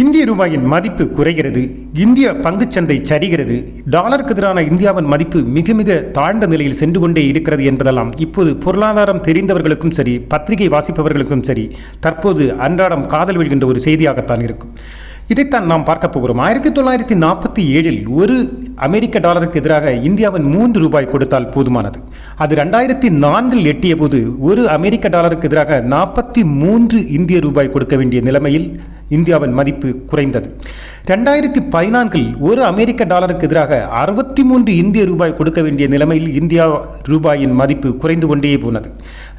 இந்திய ரூபாயின் மதிப்பு குறைகிறது. இந்திய பங்குச்சந்தை சரிகிறது. டாலருக்கு எதிரான இந்தியாவின் மதிப்பு மிக மிக தாழ்ந்த நிலையில் சென்று கொண்டே இருக்கிறது என்பதெல்லாம் இப்போது பொருளாதாரம் தெரிந்தவர்களுக்கும் சரி பத்திரிகை வாசிப்பவர்களுக்கும் சரி தற்போது அன்றாடம் காதல் விழுகின்ற ஒரு செய்தியாகத்தான் இருக்கும். இதைத்தான் நாம் பார்க்க போகிறோம். ஆயிரத்தி தொள்ளாயிரத்தி நாற்பத்தி ஏழில் ஒரு அமெரிக்க டாலருக்கு எதிராக இந்தியாவின் மூன்று ரூபாய் கொடுத்தால் போதுமானது. அது ரெண்டாயிரத்தி நான்கில் எட்டிய போது ஒரு அமெரிக்க டாலருக்கு எதிராக நாற்பத்தி மூன்று இந்திய ரூபாய் கொடுக்க வேண்டிய நிலைமையில் இந்தியாவின் மதிப்பு குறைந்தது. ரெண்டாயிரத்தி பதினான்கில் ஒரு அமெரிக்க டாலருக்கு எதிராக அறுபத்தி மூன்று இந்திய ரூபாய் கொடுக்க வேண்டிய நிலைமையில் இந்தியா ரூபாயின் மதிப்பு குறைந்து கொண்டே போனது.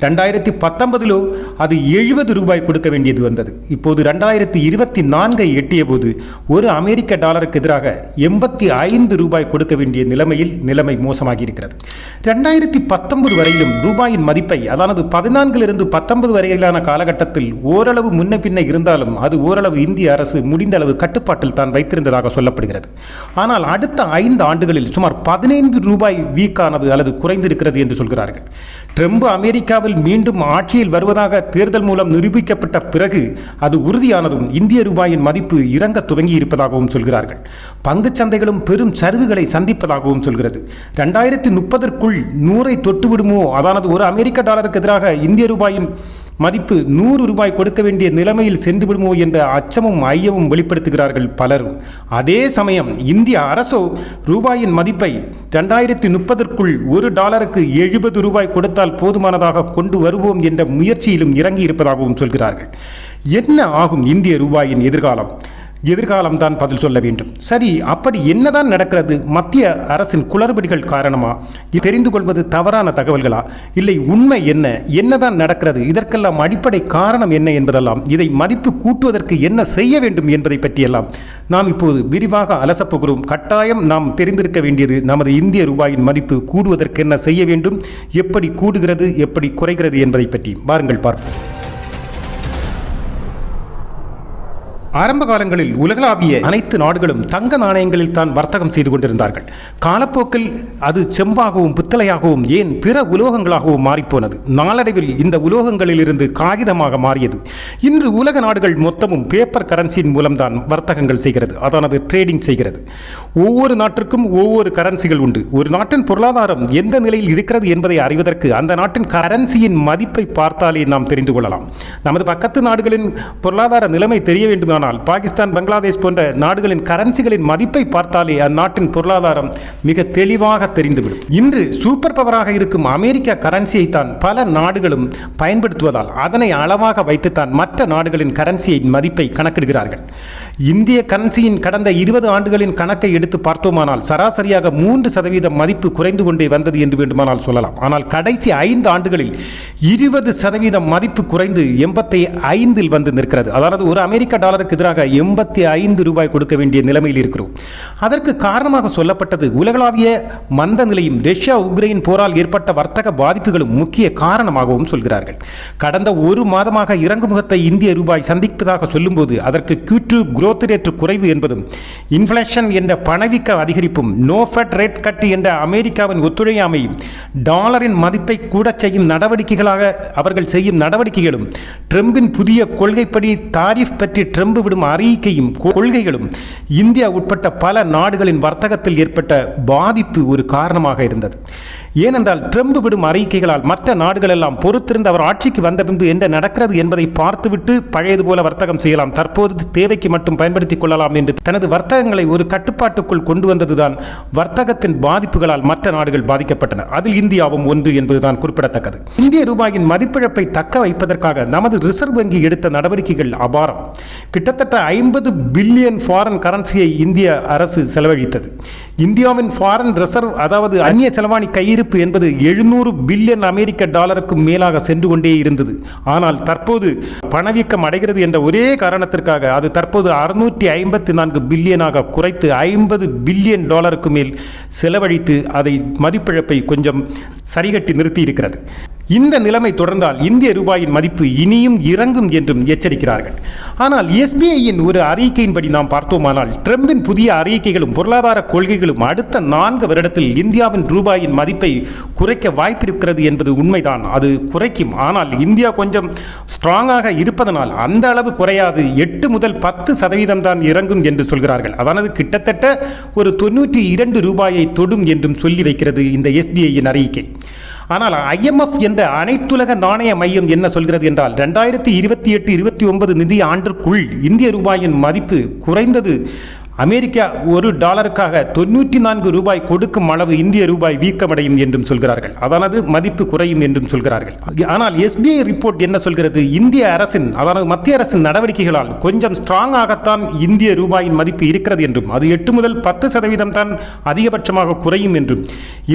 ரெண்டாயிரத்தி பத்தொன்பதிலோ அது எழுபது ரூபாய் கொடுக்க வேண்டியது வந்தது. இப்போது ரெண்டாயிரத்தி இருபத்தி நான்கை எட்டிய போது ஒரு அமெரிக்க டாலருக்கு எதிராக எண்பத்தி ஐந்து ரூபாய் கொடுக்க வேண்டிய நிலைமையில் நிலைமை மோசமாகி இருக்கிறது ரெண்டாயிரத்தி பத்தொன்பது வரையிலும் ரூபாயின் மதிப்பை அதாவது பதினான்கிலிருந்து பத்தொன்பது வரையிலான காலகட்டத்தில் ஓரளவு முன்ன பின்ன இருந்தாலும் அது ஓரளவு இந்திய அரசு முடிந்த அளவு கட்டுப்பாட்டில் தான் வைத்திருந்ததாக சொல்லப்படுகிறது. ஆனால் அடுத்த ஐந்து ஆண்டுகளில் சுமார் பதினைந்து ரூபாய் வீக்கானது அல்லது குறைந்திருக்கிறது என்று சொல்கிறார்கள். ட்ரம்ப் அமெரிக்காவில் மீண்டும் ஆட்சியில் வருவதாக தேர்தல் மூலம் நிரூபிக்கப்பட்ட பிறகு அது உறுதியானதும் இந்திய ரூபாயின் மதிப்பு இறங்க துவங்கி இருப்பதாகவும் சொல்கிறார்கள். பங்குச் சந்தைகளும் பெரும் சரிவுகளை சந்திப்பதாகவும் சொல்கிறது. ரெண்டாயிரத்தி முப்பதற்குள் நூறை தொட்டுவிடுமோ? அதானது ஒரு அமெரிக்க டாலருக்கு எதிராக இந்திய ரூபாயின் மதிப்பு நூறு ரூபாய் கொடுக்க வேண்டிய நிலைமையில் சென்று விடுமோ என்ற அச்சமும் ஐயமும் வெளிப்படுத்துகிறார்கள் பலரும். அதே சமயம் இந்திய அரசோ ரூபாயின் மதிப்பை ரெண்டாயிரத்தி முப்பதற்குள் ஒரு டாலருக்கு எழுபது ரூபாய் கொடுத்தால் போதுமானதாக கொண்டு வருவோம் என்ற முயற்சியிலும் இறங்கி இருப்பதாகவும் சொல்கிறார்கள். என்ன ஆகும் இந்திய ரூபாயின் எதிர்காலம்? எதிர்காலம் தான் பதில் சொல்ல வேண்டும். சரி அப்படி என்னதான் நடக்கிறது? மத்திய அரசின் குளறுபடிகள் காரணமா? இது தெரிந்து கொள்வது தவறான தகவல்களா? இல்லை உண்மை என்ன? என்னதான் நடக்கிறது? இதற்கெல்லாம் அடிப்படை காரணம் என்ன என்பதெல்லாம் இதை மதிப்பு கூட்டுவதற்கு என்ன செய்ய வேண்டும் என்பதை பற்றியெல்லாம் நாம் இப்போது விரிவாக அலசப்போகிறோம். கட்டாயம் நாம் தெரிந்திருக்க வேண்டியது நமது இந்திய ரூபாயின் மதிப்பு கூடுவதற்கு என்ன செய்ய வேண்டும்? எப்படி கூடுகிறது? எப்படி குறைகிறது என்பதை பற்றி. வாருங்கள் பார்ப்போம். ஆரம்ப காலங்களில் உலகளாவிய அனைத்து நாடுகளும் தங்க நாணயங்களில் தான் வர்த்தகம் செய்து கொண்டிருந்தார்கள். காலப்போக்கில் அது செம்பாகவும் பித்தளையாகவும் ஏன் பிற உலோகங்களாகவும் மாறிப்போனது. நாளடைவில் இந்த உலோகங்களிலிருந்து காகிதமாக மாறியது. இன்று உலக நாடுகள் மொத்தமும் பேப்பர் கரன்சியின் மூலம்தான் வர்த்தகங்கள் செய்கிறது. அதானது ட்ரேடிங் செய்கிறது. ஒவ்வொரு நாட்டிற்கும் ஒவ்வொரு கரன்சிகள் உண்டு. ஒரு நாட்டின் பொருளாதாரம் எந்த நிலையில் இருக்கிறது என்பதை அறிவதற்கு அந்த நாட்டின் கரன்சியின் மதிப்பை பார்த்தாலே நாம் தெரிந்து கொள்ளலாம். நமது பக்கத்து நாடுகளின் பொருளாதார நிலைமை தெரிய வேண்டுமான ஆனால் பாகிஸ்தான் பங்களாதேஷ் போன்ற நாடுகளின் கரன்சிகளின் மதிப்பை பார்த்தாலே அந்நாட்டின் பொருளாதாரம் மிக தெளிவாக தெரிந்துவிடும். இன்று சூப்பர் பவராக இருக்கும் அமெரிக்க கரன்சியை தான் பல நாடுகளும் பயன்படுத்துவதால் அதனை அளவாக வைத்துத்தான் மற்ற நாடுகளின் கரன்சியின் மதிப்பை கணக்கிடுகிறார்கள். இந்திய கரன்சியின் கடந்த இருபது ஆண்டுகளின் கணக்கை எடுத்து பார்த்தோமானால் சராசரியாக மூன்று சதவீதம் மதிப்பு குறைந்து கொண்டே வந்தது என்று வேண்டுமானால் சொல்லலாம். ஆனால் கடைசி ஐந்து ஆண்டுகளில் இருபது சதவீதம் மதிப்பு குறைந்து எண்பத்தி ஐந்தில் வந்து நிற்கிறது. அதாவது ஒரு அமெரிக்க டாலருக்கு எதிராக எண்பத்தி ஐந்து ரூபாய் கொடுக்க வேண்டிய நிலைமையில் இருக்கிறோம். அதற்கு காரணமாக சொல்லப்பட்டது உலகளாவிய மந்த நிலையும் ரஷ்யா உக்ரைன் போரால் ஏற்பட்ட வர்த்தக பாதிப்புகளும் முக்கிய காரணமாகவும் சொல்கிறார்கள். கடந்த ஒரு மாதமாக இறங்குமுகத்தை இந்திய ரூபாய் சந்திப்பதாக சொல்லும்போது அதற்கு கியூட்டு குரோத் ரேட் குறைவு என்பதும் இன்ஃப்ளேஷன் என்ற பணவீக்க அதிகரிப்பும் நோஃபட் ரேட் கட் என்ற அமெரிக்காவின் ஒத்துழையாமையும் டாலரின் மதிப்பை கூட செய்யும் நடவடிக்கைகளாக அவர்கள் செய்யும் நடவடிக்கைகளும் ட்ரம்பின் புதிய கொள்கைப்படி தாரிஃப் பற்றி ட்ரம்ப் விடும் அறிக்கையும் கொள்கைகளும் இந்தியா உட்பட்ட பல நாடுகளின் வர்த்தகத்தில் ஏற்பட்ட பாதிப்பு ஒரு காரணமாக இருந்தது. ஏனென்றால் ட்ரம்ப் விடும் அறிக்கைகளால் மற்ற நாடுகள் எல்லாம் பொறுத்திருந்து அவர் ஆட்சிக்கு வந்த பின்பு என்ன நடக்கிறது என்பதை பார்த்துவிட்டு பழையது போல வர்த்தகம் செய்யலாம். தற்போது தேவைக்கு மட்டும் பயன்படுத்திக் கொள்ளலாம் என்று தனது வர்த்தகங்களை ஒரு கட்டுப்பாட்டுக்குள் கொண்டு வந்ததுதான் வர்த்தகத்தின் பாதிப்புகளால் மற்ற நாடுகள் பாதிக்கப்பட்டன. அதில் இந்தியாவும் ஒன்று என்பதுதான் குறிப்பிடத்தக்கது. இந்திய ரூபாயின் மதிப்பிழப்பை தக்க வைப்பதற்காக நமது ரிசர்வ் வங்கி எடுத்த நடவடிக்கைகள் அபாரம். கிட்டத்தட்ட ஐம்பது பில்லியன் ஃபாரின் கரன்சியை இந்திய அரசு செலவழித்தது. இந்தியாவின் ஃபாரின் ரிசர்வ் அதாவது அந்நிய செலவாணி கையிருப்பு என்பது எழுநூறு பில்லியன் அமெரிக்க டாலருக்கு மேலாக சென்று கொண்டே இருந்தது. ஆனால் தற்போது பணவீக்கம் அடைகிறது என்ற ஒரே காரணத்திற்காக அது தற்போது அறுநூற்றி ஐம்பத்தி நான்கு பில்லியனாக குறைத்து ஐம்பது பில்லியன் டாலருக்கு மேல் செலவழித்து அதை மதிப்பிழப்பை கொஞ்சம் சரிகட்டி நிறுத்தி இருக்கிறது இந்த நிலைமை தொடர்ந்தால் இந்திய ரூபாயின் மதிப்பு இனியும் இறங்கும் என்றும் எச்சரிக்கிறார்கள். ஆனால் எஸ்பிஐயின் ஒரு அறிக்கையின்படி நாம் பார்த்தோமானால் ட்ரம்பின் புதிய அறிக்கைகளும் பொருளாதார கொள்கைகளும் அடுத்த நான்கு வருடத்தில் இந்தியாவின் ரூபாயின் மதிப்பை குறைக்க வாய்ப்பிருக்கிறது என்பது உண்மைதான். அது குறைக்கும். ஆனால் இந்தியா கொஞ்சம் ஸ்ட்ராங்காக இருப்பதனால் அந்த அளவு குறையாது. எட்டு முதல் பத்து சதவீதம் தான் இறங்கும் என்று சொல்கிறார்கள். அதானது கிட்டத்தட்ட ஒரு தொண்ணூற்றி இரண்டு ரூபாயை தொடும் என்றும் சொல்லி வைக்கிறது இந்த எஸ்பிஐயின் அறிக்கை. ஆனால் ஐஎம்எஃப் என்ற அனைத்துலக நாணய மையம் என்ன சொல்கிறது என்றால் ரெண்டாயிரத்தி இருபத்தி எட்டு இருபத்தி ஒன்பது நிதி ஆண்டிற்குள் இந்திய ரூபாயின் மதிப்பு குறைந்தது அமெரிக்கா ஒரு டாலருக்காக தொண்ணூற்றி நான்கு ரூபாய் கொடுக்கும் அளவு இந்திய ரூபாய் வீக்கமடையும் என்றும் சொல்கிறார்கள். அதானது மதிப்பு குறையும் என்றும் சொல்கிறார்கள். ஆனால் எஸ்பிஐ ரிப்போர்ட் என்ன சொல்கிறது? இந்திய அரசின் அதாவது மத்திய அரசின் நடவடிக்கைகளால் கொஞ்சம் ஸ்ட்ராங்காகத்தான் இந்திய ரூபாயின் மதிப்பு இருக்கிறது என்றும் அது எட்டு முதல் பத்து சதவீதம் தான் அதிகபட்சமாக குறையும் என்றும்.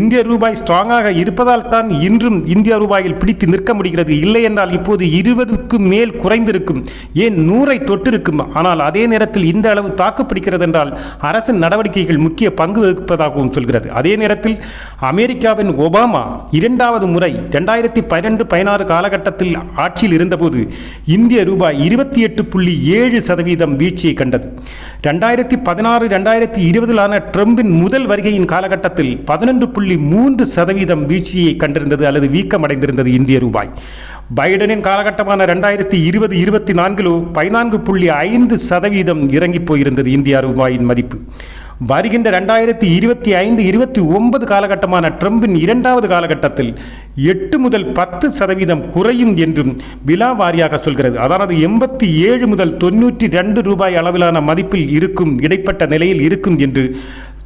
இந்திய ரூபாய் ஸ்ட்ராங்காக இருப்பதால் தான் இன்றும் இந்திய ரூபாயில் பிடித்து நிற்க முடிகிறது. இல்லை என்றால் இப்போது இருபதுக்கு மேல் குறைந்திருக்கும். ஏன் நூறை தொட்டிருக்கும்? ஆனால் அதே நேரத்தில் இந்த அளவு தாக்கு பிடிக்கிறது என்றால் அரசின் நடவடிக்கைகள் முக்கிய பங்கு வகிப்பதாகவும் சொல்கிறது. அதே நேரத்தில் அமெரிக்காவின் ஒபாமா இரண்டாவது முறை ரெண்டாயிரத்தி பன்னெண்டு பதினாறு காலகட்டத்தில் ஆட்சியில் இருந்தபோது இந்திய ரூபாய் இருபத்தி எட்டு புள்ளி ஏழு சதவீதம் வீழ்ச்சியை கண்டது. ரெண்டாயிரத்தி பதினாறு ரெண்டாயிரத்தி இருபதிலான ட்ரம்பின் முதல் வருகையின் காலகட்டத்தில் பதினொன்று புள்ளி மூன்று சதவீதம் வீழ்ச்சியை கண்டிருந்தது அல்லது வீக்கமடைந்திருந்தது இந்திய ரூபாய். பைடனின் காலகட்டமான ரெண்டாயிரத்தி இருபது இருபத்தி நான்கிலோ பதினான்கு புள்ளி ஐந்து சதவீதம் இறங்கி போயிருந்தது இந்தியா ரூபாயின் மதிப்பு. வருகின்ற ரெண்டாயிரத்தி இருபத்தி ஐந்து இருபத்தி ஒன்பது காலகட்டமான ட்ரம்பின் இரண்டாவது காலகட்டத்தில் எட்டு முதல் பத்து சதவீதம் குறையும் என்றும் விழா வாரியாக சொல்கிறது. அதாவது எண்பத்தி ஏழு முதல் தொண்ணூற்றி ரெண்டு ரூபாய் அளவிலான மதிப்பில் இருக்கும் இடைப்பட்ட நிலையில் இருக்கும் என்று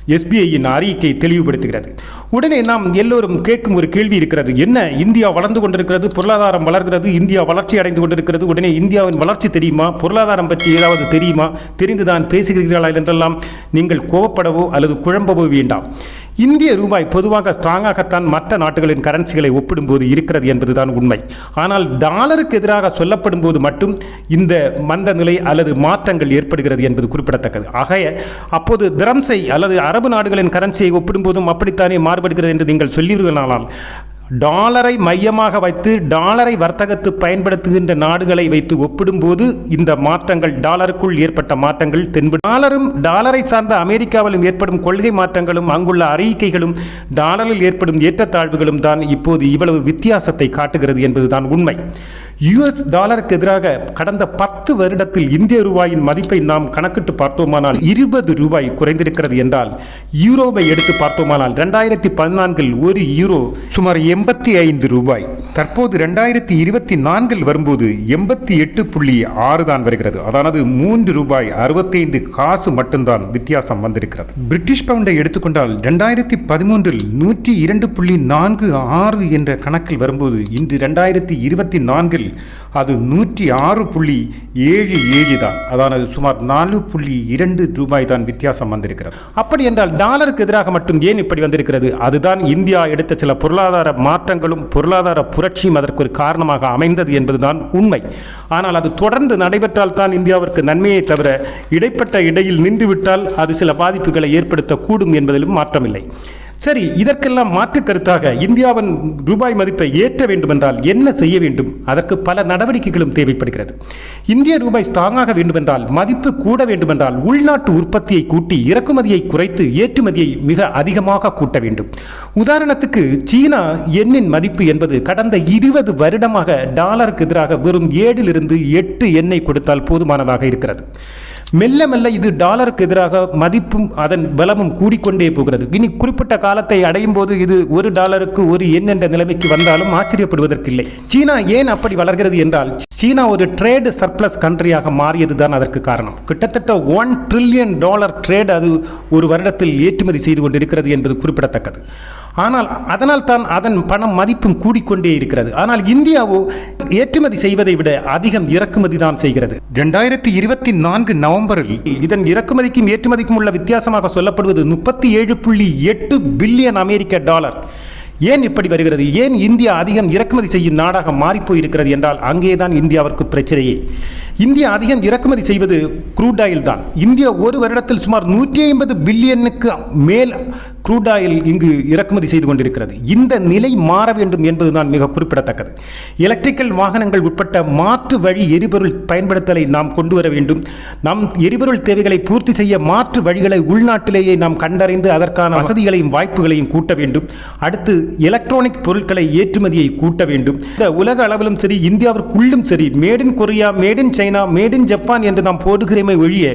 எஸ்பிஐயின் அறிக்கை தெளிவுபடுத்துகிறது. உடனே நாம் எல்லோரும் கேட்கும் ஒரு கேள்வி இருக்கிறது. என்ன? இந்தியா வளர்ந்து கொண்டிருக்கிறது பொருளாதாரம் வளர்கிறது இந்தியா வளர்ச்சி அடைந்து கொண்டிருக்கிறது. உடனே இந்தியாவின் வளர்ச்சி தெரியுமா? பொருளாதாரம் பற்றி ஏதாவது தெரியுமா? தெரிந்துதான் பேசுகிறீர்களா என்றெல்லாம் நீங்கள் கோவப்படவோ அல்லது குழம்பவோ வேண்டாம். இந்திய ரூபாய் பொதுவாக ஸ்ட்ராங்காகத்தான் மற்ற நாடுகளின் கரன்சிகளை ஒப்பிடும்போது இருக்கிறது என்பதுதான் உண்மை. ஆனால் டாலருக்கு எதிராக சொல்லப்படும் போது மட்டும் இந்த மந்த நிலை அல்லது மாற்றங்கள் ஏற்படுகிறது என்பது குறிப்பிடத்தக்கது. ஆகைய அப்போது திரம்சை அல்லது அரபு நாடுகளின் கரன்சியை ஒப்பிடும்போதும் அப்படித்தானே மாறுபடுகிறது என்று நீங்கள் சொல்லீர்களானால் டாலரை மையமாக வைத்து டாலரை வர்த்தகத்து பயன்படுத்துகின்ற நாடுகளை வைத்து ஒப்பிடும்போது இந்த மாற்றங்கள் டாலருக்குள் ஏற்பட்ட மாற்றங்கள் தென்படும் டாலரும் டாலரை சார்ந்த அமெரிக்காவிலும் ஏற்படும் கொள்கை மாற்றங்களும் அங்குள்ள அறிக்கைகளும் டாலரில் ஏற்படும் ஏற்றத்தாழ்வுகளும் தான் இப்போது இவ்வளவு வித்தியாசத்தை காட்டுகிறது என்பதுதான் உண்மை. யுஎஸ் டாலருக்கு எதிராக கடந்த பத்து வருடத்தில் இந்திய ரூபாயின் மதிப்பை நாம் கணக்கிட்டு பார்த்தோமானால் இருபது ரூபாய் குறைந்திருக்கிறது என்றால் யூரோவை எடுத்து பார்த்தோமானால் ரெண்டாயிரத்தி பதினான்கில் ஒரு யூரோ சுமார் எண்பத்தி ஐந்து ரூபாய். தற்போது ரெண்டாயிரத்தி இருபத்தி நான்கில் வரும்போது எண்பத்தி எட்டு புள்ளி ஆறு தான் வருகிறது. அதானது மூன்று ரூபாய் அறுபத்தைந்து காசு மட்டும்தான் வித்தியாசம் வந்திருக்கிறது. பிரிட்டிஷ் பவுண்டை எடுத்துக்கொண்டால் ரெண்டாயிரத்தி பதிமூன்றில் நூற்றி இரண்டு புள்ளி நான்கு ஆறு என்ற கணக்கில் வரும்போது இன்று ரெண்டாயிரத்தி இருபத்தி நான்கில் அது நூற்றி ஆறு புள்ளி ஏழு ஏழு தான். அதாவது சுமார் நாலு புள்ளி இரண்டு ரூபாய் தான் வித்தியாசம் வந்திருக்கிறது. அப்படி என்றால் டாலருக்கு எதிராக மட்டும் ஏன் இப்படி வந்திருக்கிறது? அதுதான் இந்தியா எடுத்த சில பொருளாதார மாற்றங்களும் பொருளாதார புரட்சியும் அதற்கு ஒரு காரணமாக அமைந்தது என்பதுதான் உண்மை. ஆனால் அது தொடர்ந்து நடைபெற்றால் தான் இந்தியாவிற்கு நன்மையை தவிர இடைப்பட்ட இடையில் நின்றுவிட்டால் அது சில பாதிப்புகளை ஏற்படுத்தக்கூடும் என்பதிலும் மாற்றமில்லை. சரி இதற்கெல்லாம் மாற்று கருத்தாக இந்தியாவின் ரூபாய் மதிப்பை ஏற்ற வேண்டுமென்றால் என்ன செய்ய வேண்டும்? அதற்கு பல நடவடிக்கைகளும் தேவைப்படுகிறது. இந்திய ரூபாய் ஸ்ட்ராங்காக வேண்டுமென்றால் மதிப்பு கூட வேண்டுமென்றால் உள்நாட்டு உற்பத்தியை கூட்டி இறக்குமதியை குறைத்து ஏற்றுமதியை மிக அதிகமாக கூட்ட வேண்டும். உதாரணத்துக்கு சீனா எண்ணின் மதிப்பு என்பது கடந்த இருபது வருடமாக டாலருக்கு எதிராக வெறும் ஏழிலிருந்து எட்டு எண்ணெய் கொடுத்தால் போதுமானதாக இருக்கிறது. மெல்ல மெல்ல இது டாலருக்கு எதிராக மதிப்பும் அதன் பலமும் கூடிக்கொண்டே போகிறது. இனி குறிப்பிட்ட காலத்தை அடையும் போது இது ஒரு டாலருக்கு ஒரு எண் என்ற நிலைமைக்கு வந்தாலும் ஆச்சரியப்படுவதற்கில்லை. சீனா ஏன் அப்படி வளர்கிறது என்றால் சீனா ஒரு ட்ரேடு சர்ப்ளஸ் கண்ட்ரியாக மாறியது தான் அதற்கு காரணம். கிட்டத்தட்ட ஒன் ட்ரில்லியன் டாலர் ட்ரேட் அது ஒரு வருடத்தில் ஏற்றுமதி செய்து கொண்டிருக்கிறது என்பது குறிப்பிடத்தக்கது. ஆனால் அதனால் தான் அதன் பணம் மதிப்பும் கூடிக்கொண்டே இருக்கிறது. ஆனால் இந்தியாவோ ஏற்றுமதி செய்வதை விட அதிகம் இறக்குமதி தான் செய்கிறது. ரெண்டாயிரத்தி இருபத்தி நான்கு நவம்பரில் இதன் இறக்குமதிக்கும் ஏற்றுமதிக்கும் உள்ள வித்தியாசமாக சொல்லப்படுவது முப்பத்தி ஏழு புள்ளி எட்டு பில்லியன் அமெரிக்க டாலர். ஏன் இப்படி வருகிறது? ஏன் இந்தியா அதிகம் இறக்குமதி செய்யும் நாடாக மாறிப்போயிருக்கிறது என்றால் அங்கேதான் இந்தியாவிற்கு பிரச்சனையே. இந்தியா அதிகம் இறக்குமதி செய்வது குரூட் ஆயில் தான். இந்தியா ஒரு வருடத்தில் சுமார் நூற்றி ஐம்பது பில்லியனுக்கு மேல் க்ரூட் ஆயில் இங்கு இறக்குமதி செய்து கொண்டிருக்கிறது. இந்த நிலை மாற வேண்டும் என்பதுதான் மிக குறிப்பிடத்தக்கது. எலக்ட்ரிக்கல் வாகனங்கள் உட்பட்ட மாற்று வழி எரிபொருள் பயன்படுத்தலை நாம் கொண்டு வர வேண்டும். நம் எரிபொருள் தேவைகளை பூர்த்தி செய்ய மாற்று வழிகளை உள்நாட்டிலேயே நாம் கண்டறிந்து அதற்கான வசதிகளையும் வாய்ப்புகளையும் கூட்ட வேண்டும். அடுத்து எலக்ட்ரானிக் பொருட்களை ஏற்றுமதியை கூட்ட வேண்டும். இந்த உலக அளவிலும் சரி இந்தியாவிற்குள்ளும் சரி made in Korea made in China made in Japan என்று நாம் போடுகிறேமே ஒழிய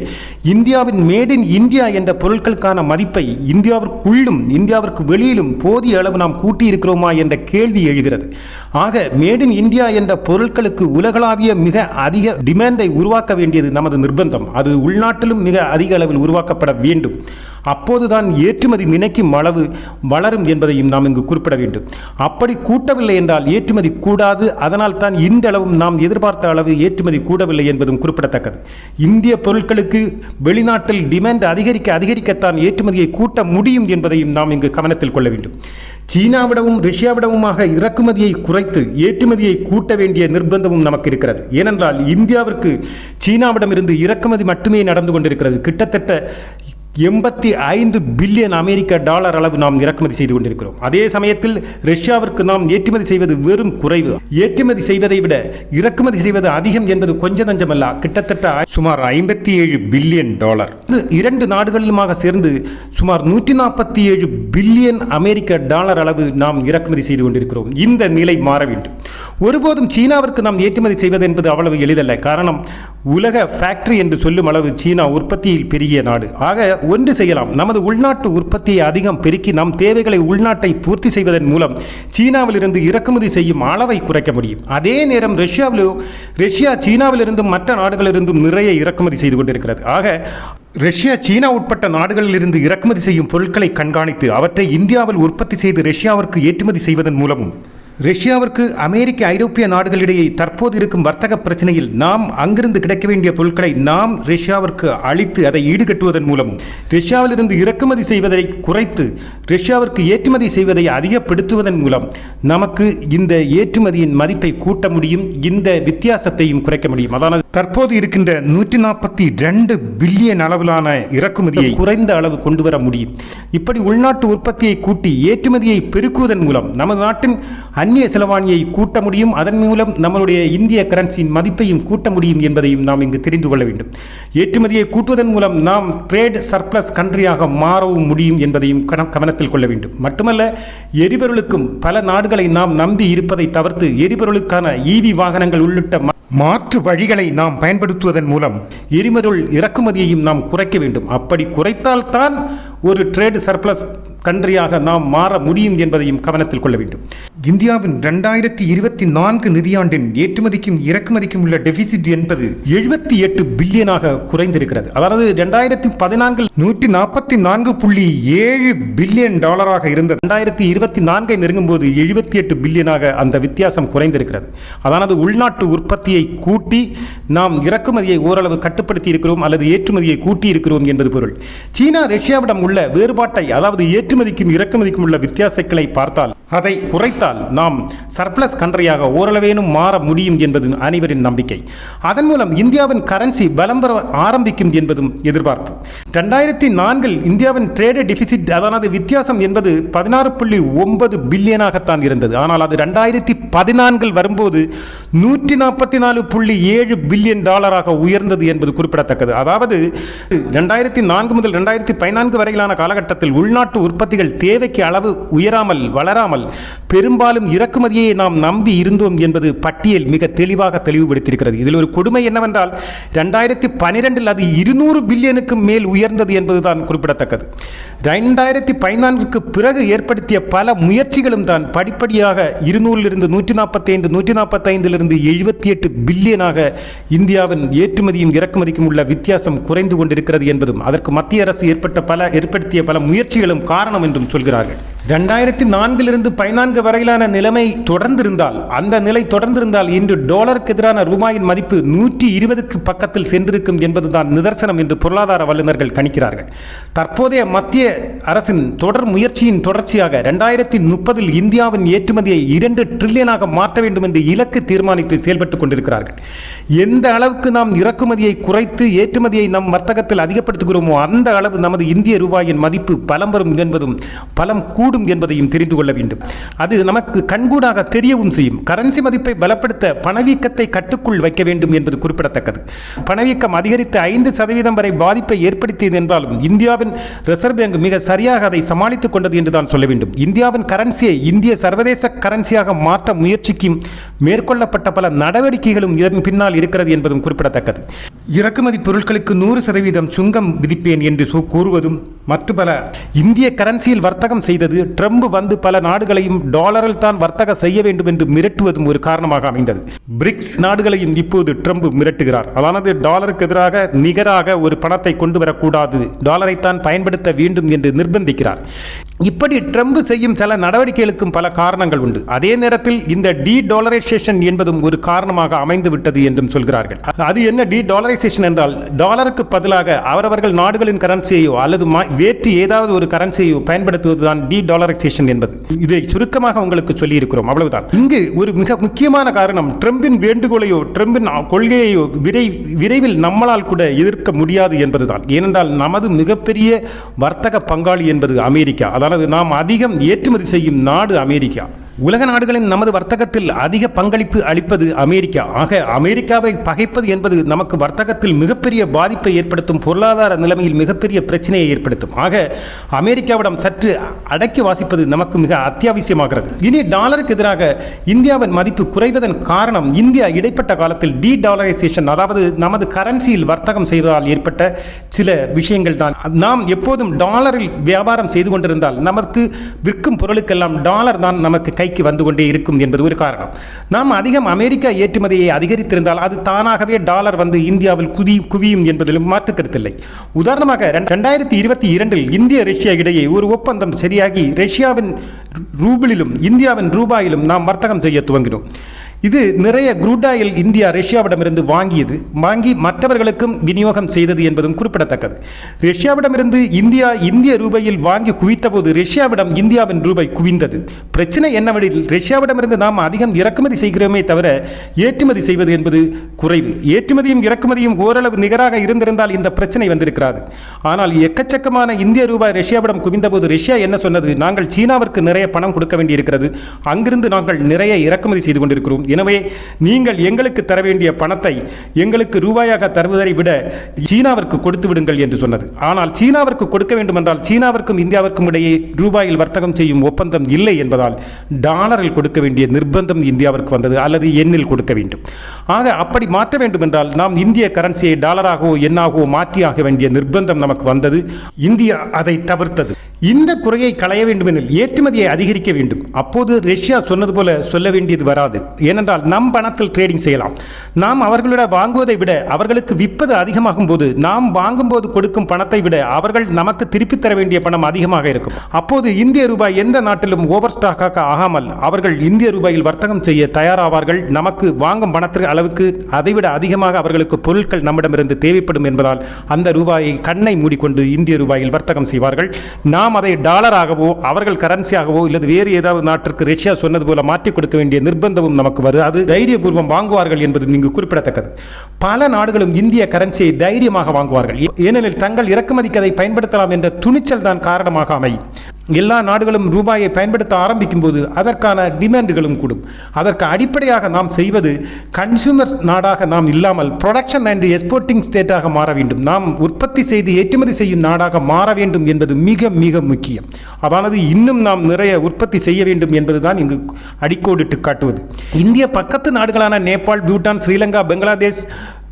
இந்தியாவின் மேட் இன் இந்தியா என்ற பொருட்களுக்கான மதிப்பை உள்ளும் இந்தியாவிற்கு வெளியிலும் போதிய அளவு நாம் கூட்டியிருக்கிறோமா என்ற கேள்வி எழுகிறது. ஆக மேட் இன் இந்தியா என்ற பொருட்களுக்கு உலகளாவிய மிக அதிக டிமாண்டை உருவாக்க வேண்டியது நமது நிர்பந்தம். அது உள்நாட்டிலும் மிக அதிக அளவில் உருவாக்கப்பட வேண்டும். அப்போதுதான் ஏற்றுமதி நினைக்கும் அளவு வளரும் என்பதையும் நாம் இங்கு குறிப்பிட வேண்டும். அப்படி கூட்டவில்லை என்றால் ஏற்றுமதி கூடாது. அதனால் தான் இன்றளவும் நாம் எதிர்பார்த்த அளவு ஏற்றுமதி கூடவில்லை என்பதும் குறிப்பிடத்தக்கது. இந்திய பொருட்களுக்கு வெளிநாட்டில் டிமாண்ட் அதிகரிக்க அதிகரிக்கத்தான் ஏற்றுமதியை கூட்ட முடியும் என்பதையும் நாம் இங்கு கவனத்தில் கொள்ள வேண்டும். சீனாவிடமும் ரஷ்யாவிடமுமாக இறக்குமதியை குறைத்து ஏற்றுமதியை கூட்ட வேண்டிய நிர்பந்தமும் நமக்கு இருக்கிறது ஏனென்றால் இந்தியாவிற்கு சீனாவிடமிருந்து இறக்குமதி மட்டுமே நடந்து கொண்டிருக்கிறது. கிட்டத்தட்ட எண்பத்தி ஐந்து பில்லியன் அமெரிக்க டாலர் அளவு நாம் இறக்குமதி செய்து கொண்டிருக்கிறோம். அதே சமயத்தில் ரஷ்யாவிற்கு நாம் ஏற்றுமதி செய்வது வெறும் குறைவு. ஏற்றுமதி செய்வதை விட இறக்குமதி செய்வது அதிகம் என்பது கொஞ்ச நஞ்சமல்ல. கிட்டத்தட்ட சுமார் ஐம்பத்தி ஏழு பில்லியன் டாலர். இரண்டு நாடுகளிலுமாக சேர்ந்து சுமார் நூற்றி நாற்பத்தி ஏழு பில்லியன் அமெரிக்க டாலர் அளவு நாம் இறக்குமதி செய்து கொண்டிருக்கிறோம். இந்த நிலை மாற வேண்டும். ஒருபோதும் சீனாவிற்கு நாம் ஏற்றுமதி செய்வது என்பது அவ்வளவு எளிதல்ல. காரணம் உலக ஃபேக்டரி என்று சொல்லும் அளவு சீனா உற்பத்தியில் பெருகிய நாடு. ஆக ஒன்று செய்யலாம். நமது உள்நாட்டு உற்பத்தியை அதிகம் பெருக்கி நம் தேவைகளை உள்நாட்டை பூர்த்தி செய்வதன் மூலம் சீனாவிலிருந்து இறக்குமதி செய்யும் அளவை குறைக்க முடியும். அதே நேரம் ரஷ்யாவிலோ ரஷ்யா சீனாவிலிருந்தும் மற்ற நாடுகளிலிருந்தும் நிறைய இறக்குமதி செய்து கொண்டிருக்கிறது. ஆக ரஷ்யா சீனா உட்பட்ட நாடுகளிலிருந்து இறக்குமதி செய்யும் பொருட்களை கண்காணித்து அவற்றை இந்தியாவில் உற்பத்தி செய்து ரஷ்யாவிற்கு ஏற்றுமதி செய்வதன் மூலமும் ரஷ்யாவிற்கு அமெரிக்க ஐரோப்பிய நாடுகளிடையே தற்போது இருக்கும் வர்த்தக பிரச்சனையில் நாம் அங்கிருந்து கிடைக்க வேண்டிய பொருட்களை நாம் ரஷ்யாவிற்கு அளித்து அதை ஈடுகட்டுவதன் மூலமும் ரஷ்யாவிலிருந்து இறக்குமதி செய்வதை குறைத்து ரஷ்யாவிற்கு ஏற்றுமதி செய்வதை அதிகப்படுத்துவதன் மூலம் நமக்கு இந்த ஏற்றுமதியின் மதிப்பை கூட்ட முடியும் இந்த வித்தியாசத்தையும் குறைக்க முடியும். அதானது தற்போது இருக்கின்ற நூற்றி நாற்பத்தி ரெண்டு பில்லியன் அளவிலான இறக்குமதியை குறைந்த அளவு கொண்டு வர முடியும். இப்படி உள்நாட்டு உற்பத்தியை கூட்டி ஏற்றுமதியை பெருக்குவதன் மூலம் நமது நாட்டின் அந்நிய செலவாணியை கூட்ட முடியும். அதன் மூலம் நம்மளுடைய இந்திய கரன்சியின் மதிப்பையும் கூட்ட முடியும் என்பதையும் நாம் இங்கு தெரிந்து கொள்ள வேண்டும். ஏற்றுமதியை கூட்டுவதன் மூலம் நாம் ட்ரேட் சர்ப்ளஸ் கண்ட்ரியாக மாறவும் முடியும் என்பதையும் கன- கவனத்தில் கொள்ள வேண்டும். மட்டுமல்ல எரிபொருளுக்கும் பல நாடுகளை நாம் நம்பி இருப்பதை தவிர்த்து எரிபொருளுக்கான ஈவி வாகனங்கள் உள்ளிட்ட மாற்று வழிகளை நாம் பயன்படுத்துவதன் மூலம் எரிபொருள் இறக்குமதியையும் நாம் குறைக்க வேண்டும். அப்படி குறைத்தால்தான் ஒரு ட்ரேட் சர்ப்ளஸ் கண்ட்ரியாக நாம் மாற முடியும் என்பதையும் கவனத்தில் கொள்ள வேண்டும். இந்தியாவின் ரெண்டாயிரத்தி இருபத்தி நான்கு நிதியாண்டின் ஏற்றுமதிக்கும் இறக்குமதிக்கும் உள்ள டெபிசிட் என்பது எழுபத்தி எட்டு பில்லியனாக குறைந்திருக்கிறது. அதாவது இரண்டாயிரத்தி பதினான்கில் நூற்றி நாற்பத்தி நான்கு புள்ளி ஏழு பில்லியன் டாலராக இருந்தது. இரண்டாயிரத்தி இருபத்தி நான்கை நெருங்கும் போது எழுபத்தி எட்டு பில்லியனாக அந்த வித்தியாசம் குறைந்திருக்கிறது. அதானது உள்நாட்டு உற்பத்தியை கூட்டி நாம் இறக்குமதியை ஓரளவு கட்டுப்படுத்தி இருக்கிறோம் அல்லது ஏற்றுமதியை கூட்டி இருக்கிறோம் என்பது பொருள். சீனா ரஷ்யாவிடம் உள்ள வேறுபாட்டை அதாவது ஏற்றுமதிக்கும் இறக்குமதிக்கும் உள்ள வித்தியாசங்களை பார்த்தால் அதை குறைத்தால் நாம் சர்ப்ளஸ் கண்ட்ரியாக ஓரளவேனும் மாற முடியும் என்பது அனைவரின் நம்பிக்கை. அதன் மூலம் இந்தியாவின் கரன்சி பலம் பெற ஆரம்பிக்கும் என்பதும் எதிர்பார்ப்பு. ரெண்டாயிரத்தி நான்கில் இந்தியாவின் ட்ரேட் டெபிசிட் அதாவது வித்தியாசம் என்பது பதினாறு புள்ளி ஒன்பது பில்லியனாகத்தான் இருந்தது. ஆனால் அது ரெண்டாயிரத்தி பதினான்கில் வரும்போது நூற்றி நாற்பத்தி நாலு புள்ளி ஏழு பில்லியன் டாலராக உயர்ந்தது என்பது குறிப்பிடத்தக்கது. அதாவது ரெண்டாயிரத்தி நான்கு முதல் ரெண்டாயிரத்தி பதினான்கு வரையிலான காலகட்டத்தில் உள்நாட்டு உற்பத்திகள் தேவைக்கு அளவு உயராமல் வளராமல் பெரும்பாலும் இறக்குமதியை நாம் நம்பி இருந்தோம் என்பது பட்டியல் மிக தெளிவாக தெளிவுபடுத்தியிருக்கிறது. இதில் ஒரு கொடுமை என்னவென்றால் ரெண்டாயிரத்தி பனிரெண்டில் அது இருநூறு பில்லியனுக்கு மேல் உயர்ந்தது என்பதுதான் குறிப்பிடத்தக்கது. ரெண்டாயிரத்தி பதினான்குக்கு பிறகு ஏற்படுத்திய பல முயற்சிகளும் தான் படிப்படியாக இருநூறிலிருந்து நூற்றி நாற்பத்தைந்து நூற்றி நாற்பத்தைந்திலிருந்து எழுபத்தி எட்டு பில்லியனாக இந்தியாவின் ஏற்றுமதியும் இறக்குமதிக்கும் உள்ள வித்தியாசம் குறைந்து கொண்டிருக்கிறது என்பதும் அதற்கு மத்திய அரசு ஏற்பட்ட பல ஏற்படுத்திய பல முயற்சிகளும் காரணம் என்றும் சொல்கிறார்கள். ரெண்டாயிரத்தி நான்கிலிருந்து பதினான்கு வரையிலான நிலைமை தொடர்ந்திருந்தால் அந்த நிலை தொடர்ந்திருந்தால் இன்று டாலருக்கு எதிரான ரூபாயின் மதிப்பு நூற்றி இருபதுக்கு பக்கத்தில் சென்றிருக்கும் என்பதுதான் நிதர்சனம் என்று பொருளாதார வல்லுநர்கள் கணிக்கிறார்கள். தற்போதைய மத்திய அரசின் தொடர் முயற்சியின் தொடர்ச்சியாக ரெண்டாயிரத்தி முப்பதில் இந்தியாவின் ஏற்றுமதியை இரண்டு ட்ரில்லியனாக மாற்ற வேண்டும் என்று இலக்கு தீர்மானித்து செயல்பட்டுக் கொண்டிருக்கிறார்கள். எந்த அளவுக்கு நாம் இறக்குமதியை குறைத்து ஏற்றுமதியை நம் வர்த்தகத்தில் அதிகப்படுத்துகிறோமோ அந்த அளவு நமது இந்திய ரூபாயின் மதிப்பு பலம் வரும் என்பதும் பலம் கூடும் என்பதையும் தெரிந்து கொள்ள வேண்டும். அது நமக்கு கண்கூடாக தெரியவும் செய்யும். கரன்சி மதிப்பை பலப்படுத்த பணவீக்கத்தை கட்டுக்குள் வைக்க வேண்டும் என்பது குறிப்பிடத்தக்கது. பணவீக்கம் அதிகரித்து ஐந்து சதவீதம் வரை பாதிப்பை ஏற்படுத்தியது என்றாலும் இந்தியாவின் ரிசர்வ் பேங்க் மிக சரியாக அதை சமாளித்துக் கொண்டது என்று தான் சொல்ல வேண்டும். இந்தியாவின் கரன்சியை இந்திய சர்வதேச கரன்சியாக மாற்ற முயற்சிக்கும் மேற்கொள்ளப்பட்ட பல நடவடிக்கைகளும் இதன் பின்னால் இருக்கிறது என்பதும் குறிப்பிடத்தக்கது. இறக்குமதி பொருட்களுக்கு நூறு சதவீதம் சுங்கம் விதிப்பேன் என்று கூறுவதும் மற்ற பல இந்திய கரன்சியில் வர்த்தகம் செய்தது ட்ரம்ப் வந்து பல நாடுகளையும் டாலரில் தான் வர்த்தகம் செய்ய வேண்டும் என்று மிரட்டுவதும் ஒரு காரணமாக அமைந்தது. பிரிக்ஸ் நாடுகளையும் இப்போது ட்ரம்ப் மிரட்டுகிறார். அதானது டாலருக்கு எதிராக நிகராக ஒரு பணத்தை கொண்டு வரக்கூடாது. டாலரைத்தான் பயன்படுத்த வேண்டும் என்று நிர்பந்திக்கிறார். இப்படி ட்ரம்ப் செய்யும் சில நடவடிக்கைகளுக்கும் பல காரணங்கள் உண்டு. அதே நேரத்தில் இந்த டி டாலரைசேஷன் என்பதும் ஒரு காரணமாக அமைந்து விட்டது என்றும் சொல்கிறார்கள். அது என்ன டி டாலரைசேஷன் என்றால் டாலருக்கு பதிலாக அவரவர்கள் நாடுகளின் கரன்சியையோ அல்லது மா- வேற்று ஏதாவது ஒரு கரன்சியையோ பயன்படுத்துவதுதான் டி டாலரைசேஷன் என்பது. இதை சுருக்கமாக உங்களுக்கு சொல்லியிருக்கிறோம். அவ்வளவுதான். இங்கு ஒரு மிக முக்கியமான காரணம் ட்ரம்பின் வேண்டுகோளையோ ட்ரம்பின் கொள்கையையோ விரை விரைவில் நம்மளால் கூட எதிர்க்க முடியாது என்பதுதான். ஏனென்றால் நமது மிகப்பெரிய வர்த்தக பங்காளி என்பது அமெரிக்கா. அதாவது நாம் அதிகம் ஏற்றுமதி செய்யும் நாடு அமெரிக்கா. உலக நாடுகளின் நமது வர்த்தகத்தில் அதிக பங்களிப்பு அளிப்பது அமெரிக்கா. ஆக அமெரிக்காவை பகைப்பது என்பது நமக்கு வர்த்தகத்தில் மிகப்பெரிய பாதிப்பை ஏற்படுத்தும் பொருளாதார நிலைமையில் மிகப்பெரிய பிரச்சனையை ஏற்படுத்தும். ஆக அமெரிக்காவிடம் சற்று அடக்கி வாசிப்பது நமக்கு மிக அத்தியாவசியமாகிறது. இனி டாலருக்கு எதிராக இந்தியாவின் மதிப்பு குறைவதன் காரணம் இந்தியா இடைப்பட்ட காலத்தில் டி டாலரைசேஷன் அதாவது நமது கரன்சியில் வர்த்தகம் செய்வதால் ஏற்பட்ட சில விஷயங்கள் தான். நாம் எப்போதும் டாலரில் வியாபாரம் செய்து கொண்டிருந்தால் நமக்கு விற்கும் பொருளுக்கெல்லாம் டாலர் தான் நமக்கு கை கைக்கு வந்து கொண்டே இருக்கும் என்பது ஒரு காரணம். நாம் அதிகம் அமெரிக்கா ஏற்றுமதியை அதிகரித்திருந்தால் அது தானாகவே டாலர் வந்து இந்தியாவில் குதி குவியும் என்பதிலும் மாற்று கருத்தில்லை. உதாரணமாக ரெண்டாயிரத்தி இருபத்தி இரண்டில் இந்திய ரஷ்யா இடையே ஒரு ஒப்பந்தம் சரியாகி ரஷ்யாவின் ரூபிளிலும் இந்தியாவின் ரூபாயிலும் நாம் வர்த்தகம் செய்ய துவங்கினோம். இது நிறைய குரூட் ஆயில் இந்தியா ரஷ்யாவிடமிருந்து வாங்கியது. வாங்கி மற்றவர்களுக்கும் விநியோகம் செய்தது என்பதும் குறிப்பிடத்தக்கது. ரஷ்யாவிடமிருந்து இந்தியா இந்திய ரூபாயில் வாங்கி குவித்தபோது ரஷ்யாவிடம் இந்தியாவின் ரூபாய் குவிந்தது. பிரச்சனை என்னவெனில் ரஷ்யாவிடமிருந்து நாம் அதிகம் இறக்குமதி செய்கிறோமே தவிர ஏற்றுமதி செய்வது என்பது குறைவு. ஏற்றுமதியும் இறக்குமதியும் ஓரளவு நிகராக இருந்திருந்தால் இந்த பிரச்சனை வந்திருக்கிறது. ஆனால் எக்கச்சக்கமான இந்திய ரூபாய் ரஷ்யாவிடம் குவிந்தபோது ரஷ்யா என்ன சொன்னது? நாங்கள் சீனாவிற்கு நிறைய பணம் கொடுக்க வேண்டியிருக்கிறது. அங்கிருந்து நாங்கள் நிறைய இறக்குமதி செய்து கொண்டிருக்கிறோம். எனவே நீங்கள் எங்களுக்கு தர வேண்டிய பணத்தை எங்களுக்கு ரூபாயாக தருவதை விட சீனாவிற்கு கொடுத்து விடுங்கள் என்று சொன்னது. ஆனால் சீனாவிற்கு கொடுக்க வேண்டுமென்றால் சீனாவிற்கும் இந்தியாவிற்கும் இடையே ரூபாயில் வர்த்தகம் செய்யும் ஒப்பந்தம் இல்லை என்பதால் டாலரில் கொடுக்க வேண்டிய நிர்பந்தம் இந்தியாவிற்கு வந்தது அல்லது எண்ணில் கொடுக்க வேண்டும். ஆக அப்படி மாற்ற வேண்டும் என்றால் நாம் இந்திய கரன்சியை டாலராகவோ எண்ணாகவோ மாற்றியாக வேண்டிய நிர்பந்தம் நமக்கு வந்தது. இந்தியா அதை தவிர்த்தது. இந்த குறையை களைய வேண்டுமெனில் ஏற்றுமதியை அதிகரிக்க வேண்டும். அப்போது ரஷ்யா சொன்னது போல சொல்ல வேண்டியது வராது. ஏனென்றால் நம் பணத்தில் ட்ரேடிங் செய்யலாம். நாம் அவர்களிடம் வாங்குவதை விட அவர்களுக்கு விற்பது அதிகமாகும் போது நாம் வாங்கும்போது கொடுக்கும் பணத்தை விட அவர்கள் நமக்கு திருப்பித் தர வேண்டிய பணம் அதிகமாக இருக்கும். அப்போது இந்திய ரூபாய் எந்த நாட்டிலும் ஓவர் ஸ்டாக்காக ஆகாமல் அவர்கள் இந்திய ரூபாயில் வர்த்தகம் செய்ய தயாராவார்கள். நமக்கு வாங்கும் பணத்திற்கு அளவுக்கு அதைவிட அதிகமாக அவர்களுக்கு பொருட்கள் நம்மிடமிருந்து தேவைப்படும் என்பதால் அந்த ரூபாயை கண்ணை மூடிக்கொண்டு இந்திய ரூபாயில் வர்த்தகம் செய்வார்கள். நாம் அதை டாலராகவோ அவர்கள் கரன்சியாகவோ இல்லது வேறு ஏதாவது நாட்டிற்கு ரஷ்யா சொன்னது போல மாற்றிக் கொடுக்க வேண்டிய நிர்பந்தமும் நமக்கு வரும் அது தைரியபூர்வம் வாங்குவார்கள் என்பது இங்கு குறிப்பிடத்தக்கது. பல நாடுகளும் இந்திய கரன்சியை தைரியமாக வாங்குவார்கள். ஏனெனில் தங்கள் இறக்குமதிக்கு அதை பயன்படுத்தலாம் என்ற துணிச்சல் தான் காரணமாக அமையும். எல்லா நாடுகளும் ரூபாயை பயன்படுத்த ஆரம்பிக்கும் போது அதற்கான டிமாண்டுகளும் கூடும். அதற்கு அடிப்படையாக நாம் செய்வது கன்சூமர் நாடாக நாம் இல்லாமல் ப்ரொடக்ஷன் அண்ட் எக்ஸ்போர்ட்டிங் ஸ்டேட்டாக மாற வேண்டும். நாம் உற்பத்தி செய்து ஏற்றுமதி செய்யும் நாடாக மாற வேண்டும் என்பது மிக மிக முக்கியம். அதானது இன்னும் நாம் நிறைய உற்பத்தி செய்ய வேண்டும் என்பதுதான் இங்கு அடிக்கோடிட்டு காட்டுவது. இந்திய பக்கத்து நாடுகளான Nepal Bhutan Sri Lanka Bangladesh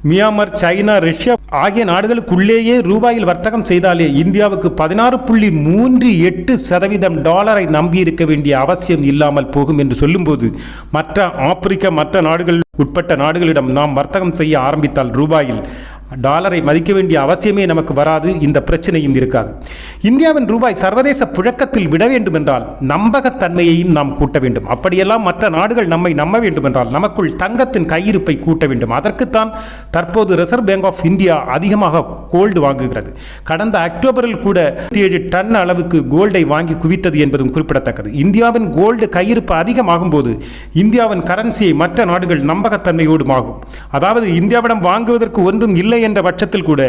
Myanmar China Russia ஆகிய நாடுகளுக்குள்ளேயே ரூபாயில் வர்த்தகம் செய்தாலே இந்தியாவுக்கு பதினாறு புள்ளி மூன்று எட்டு சதவீதம் டாலரை நம்பியிருக்க வேண்டிய அவசியம் இல்லாமல் போகும் என்று சொல்லும்போது மற்ற ஆப்பிரிக்க மற்ற நாடுகள் உட்பட்ட நாடுகளிடம் நாம் வர்த்தகம் செய்ய ஆரம்பித்தால் ரூபாயில் டாலரை மதிக்க வேண்டிய அவசியமே நமக்கு வராது இந்த பிரச்சனையும் இருக்காது. இந்தியாவின் ரூபாய் சர்வதேச புழக்கத்தில் விட வேண்டும் என்றால் நம்பகத்தன்மையையும் நாம் கூட்ட வேண்டும். அப்படியெல்லாம் மற்ற நாடுகள் நம்மை நம்ப வேண்டும் என்றால் நமக்குள் தங்கத்தின் கையிருப்பை கூட்ட வேண்டும். அதற்குத்தான் தற்போது ரிசர்வ் பேங்க் ஆஃப் இந்தியா அதிகமாக கோல்டு வாங்குகிறது. கடந்த அக்டோபரில் கூட ஏழு டன் அளவுக்கு கோல்டை வாங்கி குவித்தது என்பதும் குறிப்பிடத்தக்கது. இந்தியாவின் கோல்டு கையிருப்பு அதிகமாகும் போது இந்தியாவின் கரன்சியை மற்ற நாடுகள் நம்பகத்தன்மையோடு ஆகும். அதாவது இந்தியாவிடம் வாங்குவதற்கு ஒன்றும் இல்லை என்ற பட்சத்தில் கூட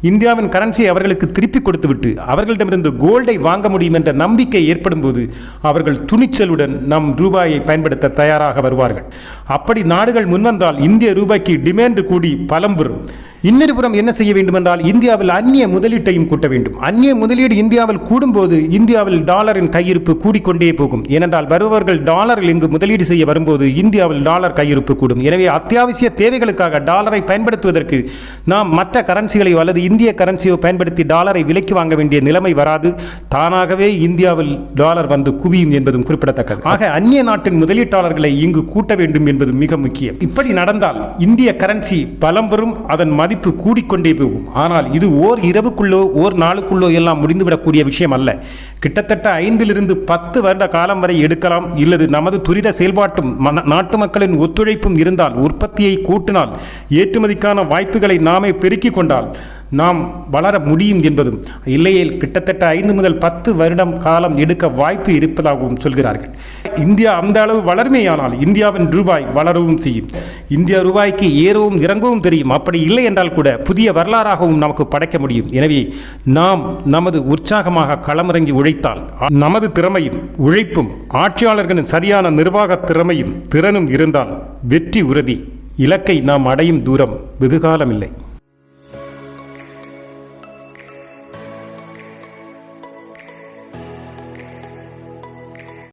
இந்தியாவின் கரன்சியை அவர்களுக்கு திருப்பி கொடுத்துவிட்டு அவர்களிடமிருந்து கோல்டை வாங்க முடியும் என்ற நம்பிக்கை ஏற்படும் போது அவர்கள் துணிச்சலுடன் நம் ரூபாயை பயன்படுத்த தயாராக வருவார்கள். அப்படி நாடுகள் முன்வந்தால் இந்திய ரூபாய்க்கு டிமாண்ட் கூடி பலம் பெறும் இன்னொரு புறம் என்ன செய்ய வேண்டும் என்றால் இந்தியாவில் அந்நிய முதலீட்டையும் கூட்ட வேண்டும். அந்நிய முதலீடு இந்தியாவில் கூடும்போது இந்தியாவில் டாலரின் கையிருப்பு கூடிக்கொண்டே போகும். ஏனென்றால் வருபவர்கள் டாலரில் இங்கு முதலீடு செய்ய வரும்போது இந்தியாவில் டாலர் கையிருப்பு கூடும். எனவே அத்தியாவசிய தேவைகளுக்காக டாலரை பயன்படுத்துவதற்கு நாம் மற்ற கரன்சிகளையோ அல்லது இந்திய கரன்சியோ பயன்படுத்தி டாலரை விலைக்கு வாங்க வேண்டிய நிலைமை வராது. தானாகவே இந்தியாவில் டாலர் வந்து குவியும் என்பதும் குறிப்பிடத்தக்கது. ஆக அந்நிய நாட்டின் முதலீட்டாளர்களை இங்கு கூட்ட வேண்டும் என்பது மிக முக்கியம். இப்படி நடந்தால் இந்திய கரன்சி பலம் பெறும் அதன் பாதிப்பு கூடிக்கொண்டே போகும். ஆனால் இது ஓர் இரவுக்குள்ளோ ஓர் நாளுக்குள்ளோ எல்லாம் முடிந்துவிடக்கூடிய விஷயம் அல்ல. கிட்டத்தட்ட ஐந்திலிருந்து பத்து வருட காலம் வரை எடுக்கலாம். இல்லது நமது துரித செயல்பாட்டும் நாட்டு மக்களின் ஒத்துழைப்பும் இருந்தால் உற்பத்தியை கூட்டினால் ஏற்றுமதிக்கான வாய்ப்புகளை நாமே பெருக்கிக் கொண்டால் நாம் வளர முடியும் என்பதும் இல்லையேல் கிட்டத்தட்ட ஐந்து முதல் பத்து வருடம் காலம் எடுக்க வாய்ப்பு இருப்பதாகவும் சொல்கிறார்கள். இந்தியா அந்த அளவு வளர்மையானால் இந்தியாவின் ரூபாய் வளரவும் செய்யும். இந்திய ரூபாய்க்கு ஏறவும் இறங்கவும் தெரியும். அப்படி இல்லை என்றால் கூட புதிய வரலாறாகவும் நமக்கு படைக்க முடியும். எனவே நாம் நமது உற்சாகமாக களமிறங்கி உழைத்தால் நமது திறமையும் உழைப்பும் ஆட்சியாளர்களின் சரியான நிர்வாக திறமையும் திறனும் இருந்தால் வெற்றி உறுதி. இலக்கை நாம் அடையும் தூரம் வெகுகாலம் இல்லை